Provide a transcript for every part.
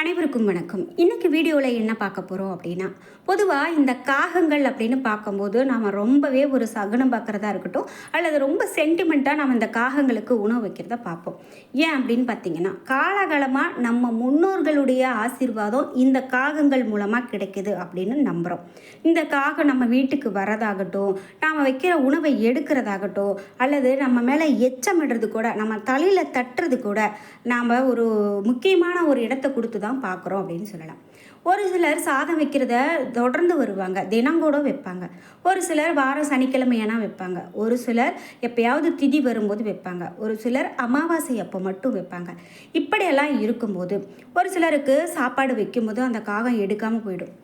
அனைவருக்கும் வணக்கம். இன்றைக்கி வீடியோவில் என்ன பார்க்க போகிறோம் அப்படின்னா பொதுவாக இந்த காகங்கள் அப்படின்னு பார்க்கும்போது நாம் ரொம்பவே ஒரு சகுனம் பார்க்குறதா இருக்கட்டும் அல்லது ரொம்ப சென்டிமெண்ட்டாக நம்ம இந்த காகங்களுக்கு உணவு வைக்கிறத பார்ப்போம். ஏன் அப்படின்னு பார்த்தீங்கன்னா காலகாலமாக நம்ம முன்னோர்களுடைய ஆசீர்வாதம் இந்த காகங்கள் மூலமாக கிடைக்குது அப்படின்னு நம்புகிறோம் இந்த காகம் நம்ம வீட்டுக்கு வரதாகட்டும் நாம் வைக்கிற உணவை எடுக்கிறதாகட்டும் அல்லது நம்ம மேலே எச்சமிடுறது கூட நம்ம தலையில் தட்டுறது கூட நாம் ஒரு முக்கியமான ஒரு இடத்தை கொடுத்து தான் பார்க்குறோம் அப்படின்னு சொல்லலாம். ஒரு சிலர் சாதம் வைக்கிறத தொடர்ந்து வருவாங்க. தினங்கூட வைப்பாங்க. ஒரு சிலர் வாரம் சனிக்கிழமையானா வைப்பாங்க. ஒரு சிலர் எப்பயாவது திதி வரும்போது வைப்பாங்க. ஒரு சிலர் அமாவாசை அப்போ மட்டும் வைப்பாங்க. இப்படியெல்லாம் இருக்கும்போது ஒரு சிலருக்கு சாப்பாடு வைக்கும்போது அந்த காகம் எடுக்காமல் போயிடும்.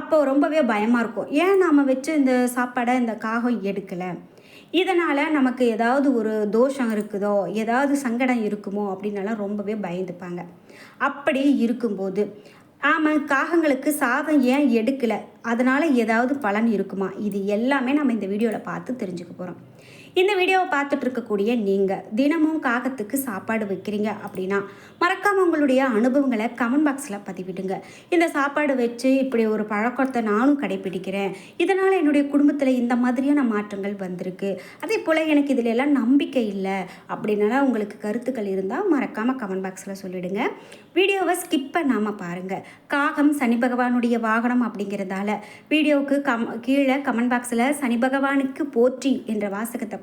அப்போ ரொம்பவே பயமாக இருக்கும். ஏன் நாம் வச்சு இந்த சாப்பாடை இந்த காகம் எடுக்கலை? இதனால் நமக்கு ஏதாவது ஒரு தோஷம் இருக்குதோ ஏதாவது சங்கடம் இருக்குமோ அப்படின்னலாம் ரொம்பவே பயந்துப்பாங்க. அப்படி இருக்கும்போது ஆமாம் காகங்களுக்கு சாதம் ஏன் எடுக்கலை? அதனால் ஏதாவது பலன் இருக்குமா? இது எல்லாமே நம்ம இந்த வீடியோவில் பார்த்து தெரிஞ்சுக்க போகிறோம் இந்த வீடியோவை பார்த்துட்டு இருக்கக்கூடிய நீங்கள் தினமும் காகத்துக்கு சாப்பாடு வைக்கிறீங்க அப்படின்னா மறக்காமல் உங்களுடைய அனுபவங்களை கமெண்ட் பாக்ஸில் பதிவிடுங்க. இந்த சாப்பாடு வச்சு இப்படி ஒரு பழக்கத்தை நானும் கடைபிடிக்கிறேன் இதனால் என்னுடைய குடும்பத்தில் இந்த மாதிரியான மாற்றங்கள் வந்திருக்கு. அதே போல் எனக்கு இதில் எல்லாம் நம்பிக்கை இல்லை அப்படின்னால உங்களுக்கு கருத்துக்கள் இருந்தால் மறக்காமல் கமெண்ட் பாக்ஸில் சொல்லிவிடுங்க வீடியோவை ஸ்கிப் பண்ணாமல் பாருங்கள் காகம் சனி பகவானுடைய வாகனம் அப்படிங்கிறதால வீடியோவுக்கு கம் கீழே கமெண்ட் பாக்ஸில் சனி பகவானுக்கு போற்றி என்ற வாசகத்தை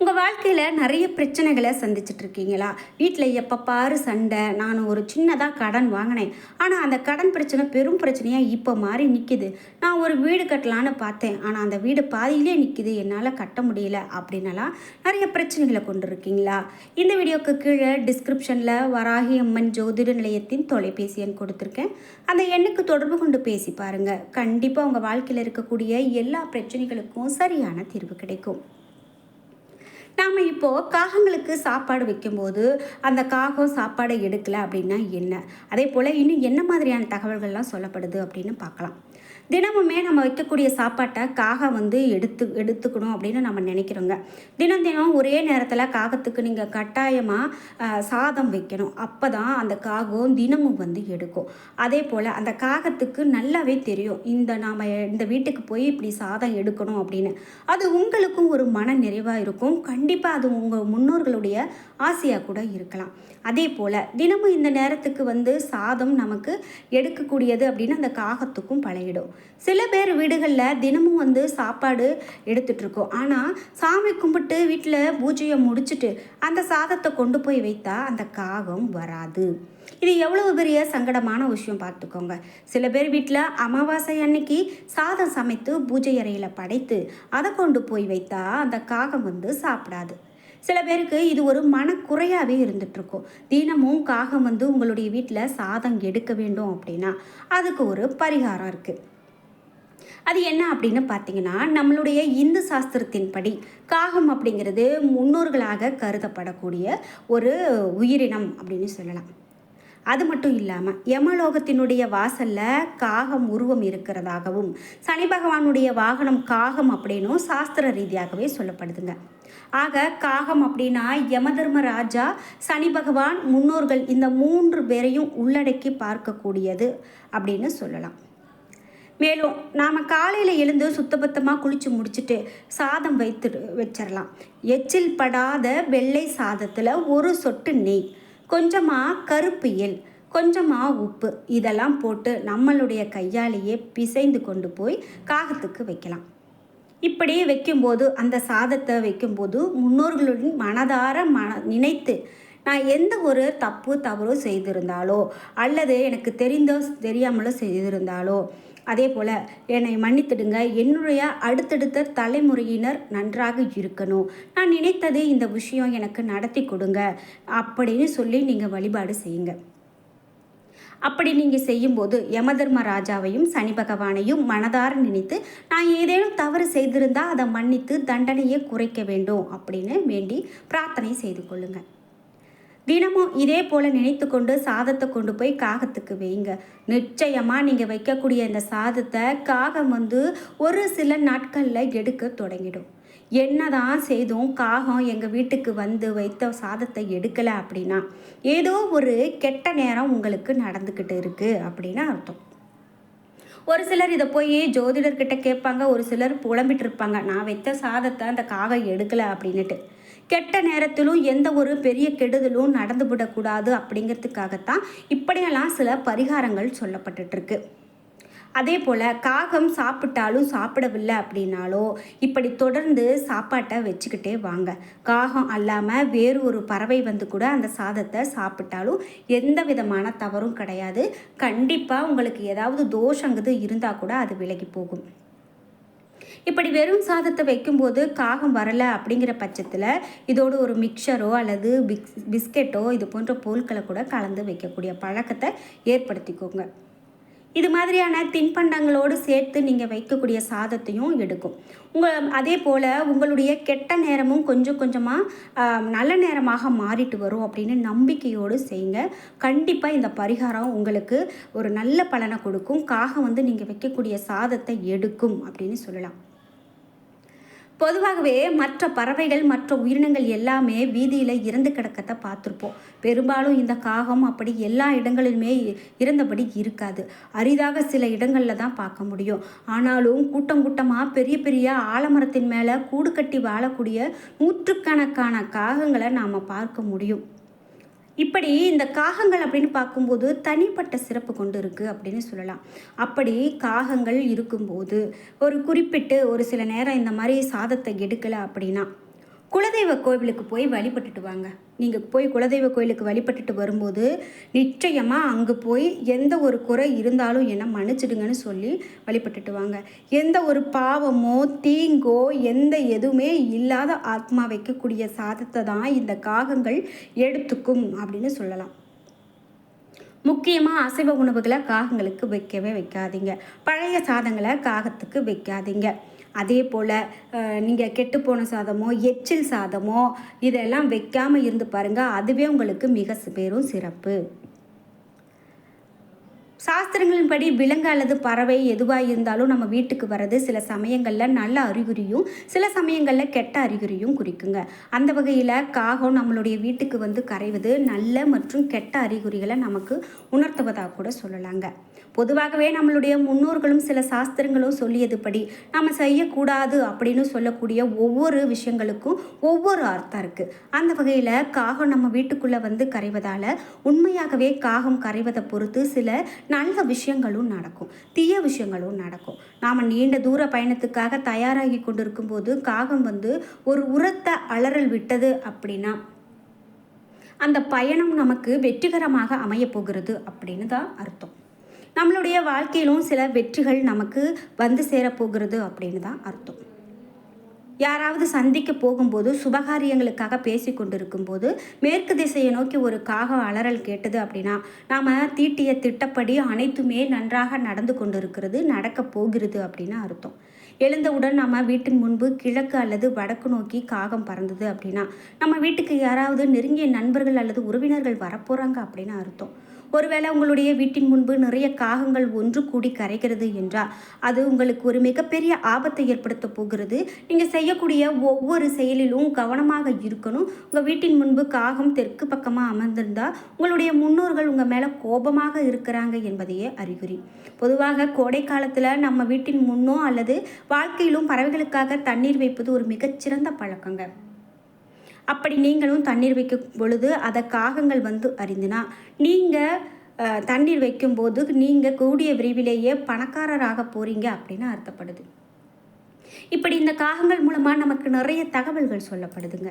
உங்கள் வாழ்க்கையில் நிறைய பிரச்சனைகளை சந்திச்சிட்டு இருக்கீங்களா வீட்டில் எப்போ பாரு சண்டை நான் ஒரு சின்னதாக கடன் வாங்கினேன். ஆனால் அந்த கடன் பிரச்சனை பெரும் பிரச்சனையாக இப்போ மாறி நிற்கிது நான் ஒரு வீடு கட்டலான்னு பார்த்தேன். ஆனால் அந்த வீடு பாதியிலே நிற்கிது என்னால் கட்ட முடியல அப்படின்னலாம் நிறைய பிரச்சனைகளை கொண்டு இருக்கீங்களா இந்த வீடியோக்கு கீழே டிஸ்கிரிப்ஷனில் வராகி அம்மன் ஜோதிட நிலையத்தின் தொலைபேசி எண் கொடுத்துருக்கேன். அந்த எண்ணுக்கு தொடர்பு கொண்டு பேசி பாருங்கள் கண்டிப்பாக உங்கள் வாழ்க்கையில் இருக்கக்கூடிய எல்லா பிரச்சனைகளுக்கும் சரியான தீர்வு கிடைக்கும். நாம் இப்போது காகங்களுக்கு சாப்பாடு வைக்கும்போது அந்த காகம் சாப்பாடை எடுக்கலை அப்படின்னா என்ன? அதே போல் இன்னும் என்ன மாதிரியான தகவல்கள்லாம் சொல்லப்படுது அப்படின்னு பார்க்கலாம். தினமுமே நம்ம வைக்கக்கூடிய சாப்பாட்டை காகம் வந்து எடுத்து எடுத்துக்கணும் அப்படின்னு நம்ம நினைக்கிறோங்க. தினம் தினம் ஒரே நேரத்தில் காகத்துக்கு நீங்கள் கட்டாயமாக சாதம் வைக்கணும். அப்போ தான் அந்த காகம் தினமும் வந்து எடுக்கும். அதே போல் அந்த காகத்துக்கு நல்லாவே தெரியும். இந்த நாம் இந்த வீட்டுக்கு போய் இப்படி சாதம் எடுக்கணும் அப்படின்னு. அது உங்களுக்கும் ஒரு மன நிறைவாக இருக்கும். கண்டிப்பாக அது உங்கள் முன்னோர்களுடைய ஆசையாக கூட இருக்கலாம். அதே போல் தினமும் இந்த நேரத்துக்கு வந்து சாதம் நமக்கு எடுக்கக்கூடியது அப்படின்னு அந்த காகத்துக்கும் பழகிடும். சில பேர் வீடுகளில் தினமும் வந்து சாப்பாடு எடுத்துட்ருக்கோம் ஆனால் சாமி கும்பிட்டு வீட்டில் பூஜையை முடிச்சுட்டு அந்த சாதத்தை கொண்டு போய் வைத்தா அந்த காகம் வராது. இது எவ்வளவு பெரிய சங்கடமான விஷயம் பார்த்துக்கோங்க. சில பேர் வீட்டில் அமாவாசை அன்னைக்கு சாதம் சமைத்து பூஜை அறையில் படைத்து அதை கொண்டு போய் வைத்தா அந்த காகம் வந்து சாப்பிடாது. சில பேருக்கு இது ஒரு மனக்குறையாகவே இருந்துகிட்ருக்கும் தினமும் காகம் வந்து உங்களுடைய வீட்டில் சாதம் எடுக்க வேண்டும் அப்படின்னா அதுக்கு ஒரு பரிகாரம் இருக்குது அது என்ன அப்படின்னு பார்த்தீங்கன்னா நம்மளுடைய இந்து சாஸ்திரத்தின்படி காகம் அப்படிங்கிறது முன்னோர்களாக கருதப்படக்கூடிய ஒரு உயிரினம் அப்படின்னு சொல்லலாம். அது மட்டும் இல்லாமல் யமலோகத்தினுடைய வாசலில் காகம் உருவம் இருக்கிறதாகவும் சனி பகவானுடைய வாகனம் காகம் அப்படின்னும் சாஸ்திர ரீதியாகவே சொல்லப்படுதுங்க. ஆக காகம் அப்படின்னா யமதர்ம ராஜா சனி பகவான் முன்னோர்கள் இந்த மூன்று பேரையும் உள்ளடக்கி பார்க்கக்கூடியது அப்படின்னு சொல்லலாம். மேலும் நாம் காலையில் எழுந்து சுத்தபத்தமாக குளித்து முடிச்சுட்டு சாதம் வைத்து வச்சிடலாம் எச்சில் படாத வெள்ளை சாதத்தில் ஒரு சொட்டு நெய் கொஞ்சமாக கருப்பு எல் கொஞ்சமாக உப்பு இதெல்லாம் போட்டு நம்மளுடைய கையாலேயே பிசைந்து கொண்டு போய் காகத்துக்கு வைக்கலாம். இப்படி வைக்கும்போது அந்த சாதத்தை வைக்கும்போது முன்னோர்களுடன் மனதார மன நினைத்து நான் எந்த ஒரு தப்பு தவறோ செய்திருந்தாலோ அல்லது எனக்கு தெரிந்தோ தெரியாமலோ செய்திருந்தாலோ அதே போல் என்னை மன்னித்துடுங்க. என்னுடைய அடுத்தடுத்த தலைமுறையினர் நன்றாக இருக்கணும். நான் நினைத்தது இந்த விஷயம் எனக்கு நடத்தி கொடுங்க. அப்படின்னு சொல்லி நீங்கள் வழிபாடு செய்யுங்க. அப்படி நீங்கள் செய்யும்போது யமதர்ம ராஜாவையும் சனி பகவானையும் மனதார நினைத்து நான் ஏதேனும் தவறு செய்திருந்தால் அதை மன்னித்து தண்டனையை குறைக்க வேண்டும் அப்படின்னு வேண்டி பிரார்த்தனை செய்து கொள்ளுங்கள் தினமும் இதே போல் நினைத்து கொண்டு சாதத்தை கொண்டு போய் காகத்துக்கு வைங்க நிச்சயமாக நீங்கள் வைக்கக்கூடிய இந்த சாதத்தை காகம் வந்து ஒரு சில நாட்களில் எடுக்க தொடங்கிடும். என்னதான் செய்தும் காகம் எங்கள் வீட்டுக்கு வந்து வைத்த சாதத்தை எடுக்கலை அப்படின்னா ஏதோ ஒரு கெட்ட நேரம் உங்களுக்கு நடந்துக்கிட்டு இருக்குது அப்படின்னு அர்த்தம். ஒரு சிலர் இதை போய் ஜோதிடர்கிட்ட கேட்பாங்க ஒரு சிலர் புலம்பிட்டு இருப்பாங்க நான் வைத்த சாதத்தை அந்த காகம் எடுக்கலை அப்படின்னுட்டு. கெட்ட நேரத்திலும் எந்த ஒரு பெரிய கெடுதலும் நடந்து விடக்கூடாது அப்படிங்கிறதுக்காகத்தான் இப்படியெல்லாம் சில பரிகாரங்கள் சொல்லப்பட்டுருக்கு அதே போல் காகம் சாப்பிட்டாலும் சாப்பிடவில்லை அப்படின்னாலோ இப்படி தொடர்ந்து சாப்பாட்டை வச்சுக்கிட்டே வாங்க. காகம் அல்லாமல் வேறு ஒரு பறவை வந்து கூட அந்த சாதத்தை சாப்பிட்டாலும் எந்த விதமான தவறும் கிடையாது. கண்டிப்பாக உங்களுக்கு ஏதாவது தோஷங்கிறது இருந்தால் கூட அது விலகி போகும். இப்படி வெறும் சாதத்தை வைக்கும்போது காகம் வரலை அப்படிங்கிற பட்சத்தில் இதோடு ஒரு மிக்சரோ அல்லது பிக்ஸ் பிஸ்கெட்டோ இது போன்ற பொருட்களை கூட கலந்து வைக்கக்கூடிய பழக்கத்தை ஏற்படுத்திக்கோங்க. இது மாதிரியான தின்பண்டங்களோடு சேர்த்து நீங்கள் வைக்கக்கூடிய சாதத்தையும் எடுக்கும். உங்கள் அதே போல் உங்களுடைய கெட்ட நேரமும் கொஞ்சம் கொஞ்சமாக நல்ல நேரமாக மாறிட்டு வரும் அப்படின்னு நம்பிக்கையோடு செய்யுங்க. கண்டிப்பாக இந்த பரிகாரம் உங்களுக்கு ஒரு நல்ல பலனை கொடுக்கும். காகம் வந்து நீங்கள் வைக்கக்கூடிய சாதத்தை எடுக்கும் அப்படின்னு சொல்லலாம். பொதுவாகவே மற்ற பறவைகள் மற்ற உயிரினங்கள் எல்லாமே வீதியில் இறந்து கிடக்கத்தை பார்த்துருப்போம். பெரும்பாலும் இந்த காகம் அப்படி எல்லா இடங்களிலுமே இறந்தபடி இருக்காது. அரிதாக சில இடங்களில் தான் பார்க்க முடியும். ஆனாலும் கூட்டம் கூட்டமாக பெரிய பெரிய ஆலமரத்தின் மேலே கூடு கட்டி வாழக்கூடிய நூற்றுக்கணக்கான காகங்களை நாம் பார்க்க முடியும். இப்படி இந்த காகங்கள் அப்படின்னு பார்க்கும்போது தனிப்பட்ட சிறப்பு கொண்டு இருக்குது அப்படின்னு சொல்லலாம். அப்படி காகங்கள் இருக்கும்போது ஒரு குறிப்பிட்டு ஒரு சில நேரம் இந்த மாதிரி சாதத்தை எடுக்கலை அப்படின்னா குலதெய்வ கோவிலுக்கு போய் வழிபட்டுட்டு வாங்க. நீங்கள் போய் குலதெய்வ கோயிலுக்கு வழிபட்டுட்டு வரும்போது நிச்சயமாக அங்கே போய் எந்த ஒரு குறை இருந்தாலும் என்ன மன்னிச்சிடுங்கன்னு சொல்லி வழிபட்டுட்டு வாங்க. எந்த ஒரு பாவமோ தீங்கோ எந்த எதுவுமே இல்லாத ஆத்மா வைக்கக்கூடிய சாதத்தை தான் இந்த காகங்கள் எடுத்துக்கும் அப்படின்னு சொல்லலாம். முக்கியமாக அசைவ உணவுகளை காகங்களுக்கு வைக்கவே வைக்காதீங்க. பழைய சாதங்களை காகத்துக்கு வைக்காதீங்க. அதே போல் நீங்கள் கெட்டுப்போன சாதமோ எச்சில் சாதமோ இதெல்லாம் வைக்காமல் இருந்து பாருங்கள் அதுவே உங்களுக்கு மிக பெரும் சிறப்பு. சாஸ்திரங்களின்படி விலங்கு அல்லது பறவை எதுவாக இருந்தாலும் நம்ம வீட்டுக்கு வர்றது சில சமயங்களில் நல்ல அறிகுறியும் சில சமயங்களில் கெட்ட அறிகுறியும் குறிக்குங்க. அந்த வகையில் காகம் நம்மளுடைய வீட்டுக்கு வந்து கரைவது நல்ல மற்றும் கெட்ட அறிகுறிகளை நமக்கு உணர்த்துவதாக கூட சொல்லலாங்க. பொதுவாகவே நம்மளுடைய முன்னோர்களும் சில சாஸ்திரங்களும் சொல்லியதுபடி நம்ம செய்யக்கூடாது அப்படின்னு சொல்லக்கூடிய ஒவ்வொரு விஷயங்களுக்கும் ஒவ்வொரு அர்த்தம் இருக்குது அந்த வகையில் காகம் நம்ம வீட்டுக்குள்ளே வந்து கரைவதால் உண்மையாகவே காகம் கரைவதை பொறுத்து சில நல்ல விஷயங்களும் நடக்கும். தீய விஷயங்களும் நடக்கும். நாம் நீண்ட தூர பயணத்துக்காக தயாராகி கொண்டிருக்கும் போது காகம் வந்து ஒரு உரத்த அலறல் விட்டது அப்படின்னா அந்த பயணம் நமக்கு வெற்றிகரமாக அமையப்போகிறது அப்படின்னு தான் அர்த்தம். நம்மளுடைய வாழ்க்கையிலும் சில வெற்றிகள் நமக்கு வந்து சேரப்போகிறது அப்படின்னு தான் அர்த்தம். யாராவது சந்திக்க போகும்போது சுபகாரியங்களுக்காக பேசி கொண்டிருக்கும் போது மேற்கு திசையை நோக்கி ஒரு காக அலறல் கேட்டது அப்படின்னா நாம் தீட்டிய திட்டப்படி அனைத்துமே நன்றாக நடந்து கொண்டிருக்கிறது நடக்க போகிறது அப்படின்னு அர்த்தம். எழுந்தவுடன் நம்ம வீட்டின் முன்பு கிழக்கு அல்லது வடக்கு நோக்கி காகம் பறந்தது அப்படின்னா நம்ம வீட்டுக்கு யாராவது நெருங்கிய நண்பர்கள் அல்லது உறவினர்கள் வரப்போகிறாங்க அப்படின்னு அர்த்தம். ஒருவேளை உங்களுடைய வீட்டின் முன்பு நிறைய காகங்கள் ஒன்று கூடி கரைகிறது என்றால் அது உங்களுக்கு ஒரு மிகப்பெரிய ஆபத்தை ஏற்படுத்த போகிறது. நீங்கள் செய்யக்கூடிய ஒவ்வொரு செயலிலும் கவனமாக இருக்கணும். உங்கள் வீட்டின் முன்பு காகம் தெற்கு பக்கமாக அமர்ந்திருந்தால் உங்களுடைய முன்னோர்கள் உங்கள் மேலே கோபமாக இருக்கிறாங்க என்பதையே அறிகுறி. பொதுவாக கோடை காலத்தில் நம்ம வீட்டின் முன்னோ அல்லது வாழ்க்கையிலும் பறவைகளுக்காக தண்ணீர் வைப்பது ஒரு மிகச்சிறந்த பழக்கங்க. அப்படி நீங்களும் தண்ணீர் வைக்கும் பொழுது அதை காகங்கள் வந்து அறிந்துனா நீங்கள் தண்ணீர் வைக்கும்போது நீங்கள் கூடிய விரைவிலேயே பணக்காரராக போகிறீங்க அப்படின்னு அர்த்தப்படுது. இப்படி இந்த காகங்கள் மூலமாக நமக்கு நிறைய தகவல்கள் சொல்லப்படுதுங்க.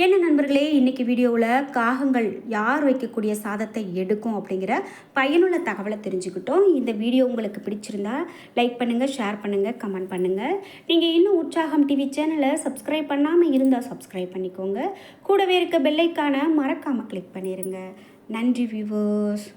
என்ன நண்பர்களே இன்றைக்கி வீடியோவில் காகங்கள் யார் வைக்கக்கூடிய சாதத்தை எடுக்கும் அப்படிங்கிற பயனுள்ள தகவலை தெரிஞ்சுக்கிட்டோம். இந்த வீடியோ உங்களுக்கு பிடிச்சிருந்தா லைக் பண்ணுங்கள் ஷேர் பண்ணுங்கள் கமெண்ட் பண்ணுங்கள் நீங்கள் இன்னும் உற்சாகம் டிவி சேனலை சப்ஸ்கிரைப் பண்ணாமல் இருந்தால் சப்ஸ்கிரைப் பண்ணிக்கோங்க. கூடவே இருக்க பெல்லைக்கான மறக்காமல் கிளிக் பண்ணிடுங்க நன்றி வியூவர்ஸ்